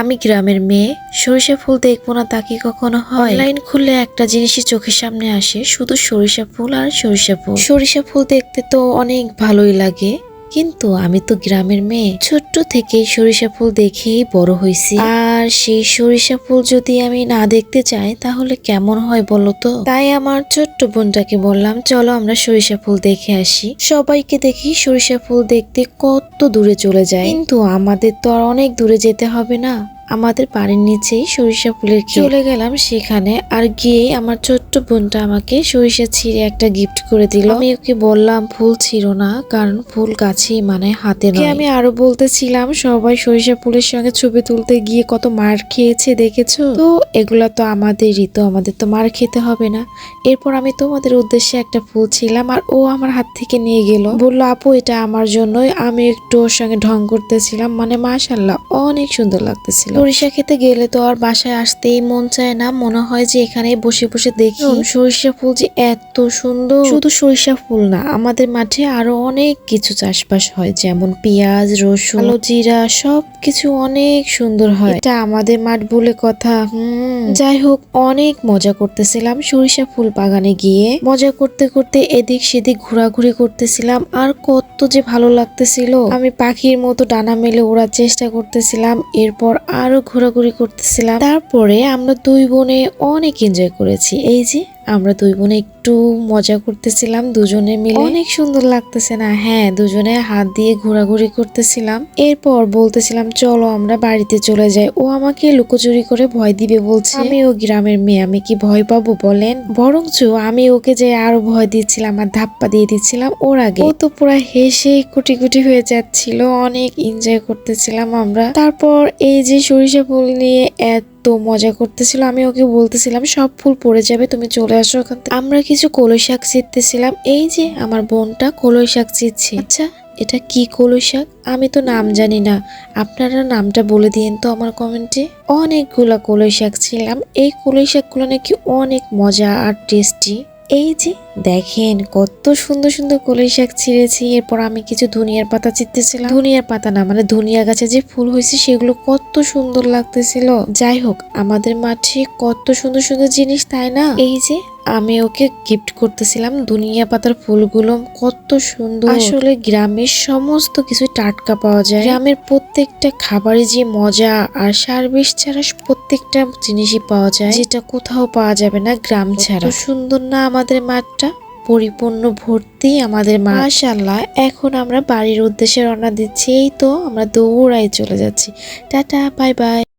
আমি গ্রামের মেয়ে, সরিষা ফুল দেখব না তাকে কখনো হয়? লাইন খুললে একটা জিনিসই চোখের সামনে আসে, শুধু সরিষা ফুল আর সরিষা ফুল। সরিষা ফুল দেখতে তো অনেক ভালোই লাগে, কিন্তু আমি তো গ্রামের মেয়ে। ছোট্ট থেকে সরিষা ফুল দেখেই বড় হয়েছি আর সেই সরিষা ফুল যদি আমি না দেখতে চাই, তাহলে কেমন হয় বলো তো? তাই আমার ছোট্ট বোনটাকে বললাম, চলো আমরা সরিষা ফুল দেখে আসি। সবাইকে দেখি সরিষা ফুল দেখতে কত দূরে চলে যায়। কিন্তু আমাদের তো আর অনেক দূরে যেতে হবে না। আমাদের বাড়ির নিচেই সরিষা ফুলের চলে গেলাম সেখানে আর গিয়ে আমার ছোট্ট বোনটা আমাকে সরিষা ছিঁড়ে একটা গিফট করে দিল। আমি ওকে বললাম ফুল ছিল না কারণ ফুল গাছেই মানে হাতে নয়। আমি আরও বলতেছিলাম সবাই সরিষা ফুলের সঙ্গে ছবি তুলতে গিয়ে কত মার খেয়েছে দেখেছ? তো এগুলা তো আমাদেরই তো আমাদের তো মার খেতে হবে না। এরপর আমি তোমাদের উদ্দেশ্যে একটা ফুল ছিলাম আর ও আমার হাত থেকে নিয়ে গেল। বলল আপু এটা আমার জন্যই। আমি একটু ওর সঙ্গে ঢং করতেছিলাম মানে মাশাল্লাহ অনেক সুন্দর লাগতেছিল। সরিষা খেতে গেলে তো আর বাসায় আসতেই মন চায় না। মনে হয় যে এখানে বসে বসে দেখি। সরিষা ফুল যে এত সুন্দর। শুধু সরিষা ফুল না আমাদের মাঠে আরও অনেক কিছু চাষবাস হয়। যেমন পেঁয়াজ রসুন আলো জিরা সব কিছু অনেক সুন্দর হয়। এটা আমাদের মাঠ বলে কথা। হুম। যাই হোক অনেক মজা করতেছিলাম সরিষা ফুল বাগানে গিয়ে। মজা করতে করতে এদিক সেদিক ঘোরাঘুরি করতেছিলাম। আর কত যে ভালো লাগতেছিল। আমি পাখির মতো ডানা মেলে ওড়ার চেষ্টা করতেছিলাম। এরপর আরও ঘোরাঘুরি করতেছিলাম। তারপরে আমরা দুই বোনে অনেক এনজয় করেছি। এই যে আমরা দুই বোনে একটু মজা করতেছিলাম দুজনে মিলে। অনেক সুন্দর লাগতেছে না? হ্যাঁ দুজনে হাত দিয়ে ঘোরাঘুরি করতেছিলাম। এরপর বলতেছিলাম চলো আমরা বাড়িতে চলে যাই। ও আমাকে লুকোচুরি করে ভয় দিবে বলছে। আমি ও গ্রামের মেয়ে আমি কি ভয় পাবো বলেন? বরঞ্চ আমি ওকে যে আরও ভয় দিচ্ছিলাম আর ধাপ্পা দিয়ে দিচ্ছিলাম ওর আগে। ও তো পুরো হেসে কুটি কুটি হয়ে যাচ্ছিল অনেক এনজয় করতেছিলাম আমরা। তারপর এই যে সরিষা ফুল নিয়ে এত মজা করতেছিল, আমি ওকে বলতেছিলাম, সব ফুল পড়ে যাবে, তুমি চলে আসো ওখান থেকে। আমরা কিছু কলই শাক ছিটতেছিলাম। এই যে আমার বোনটা কলই শাক ছিটছে। আচ্ছা এটা কি কলই শাক? আমি তো নাম জানি না। আপনারা নামটা বলে দিন তো আমার কমেন্টে। অনেকগুলা কলই শাক ছিলাম। এই কলই শাকগুলো নাকি অনেক মজা আর টেস্টি। এই যে দেখেন কত সুন্দর সুন্দর কলই শাক ছিঁড়েছি। এরপর আমি কিছু ধনিয়ার পাতা চিনতেছিলাম ধনিয়ার পাতা না মানে ধনিয়া গাছে যে ফুল হয়েছে সেগুলো কত সুন্দর লাগতেছিল। যাই হোক আমাদের মাঠে কত সুন্দর সুন্দর জিনিস তাই না? এই যে আমি ওকে গিফট করতেছিলাম দুনিয়া পাতার ফুলগুলো। কত সুন্দর। আসলে গ্রামের সমস্ত কিছু টাটকা পাওয়া যায়। গ্রামের প্রত্যেকটা খাবারে যে মজা আর সার বিষ ছাড়া প্রত্যেকটা জিনিসই পাওয়া যায়। যেটা কোথাও পাওয়া যাবে না গ্রাম ছাড়া। সুন্দর না আমাদের মাঠটা। পরিপূর্ণ ভর্তি আমাদের মাশাল্লাহ এখন আমরা বাড়ির উদ্দেশ্যে রওনা দিচ্ছি। এই তো আমরা দৌড়াই চলে যাচ্ছি। Tata, bye bye.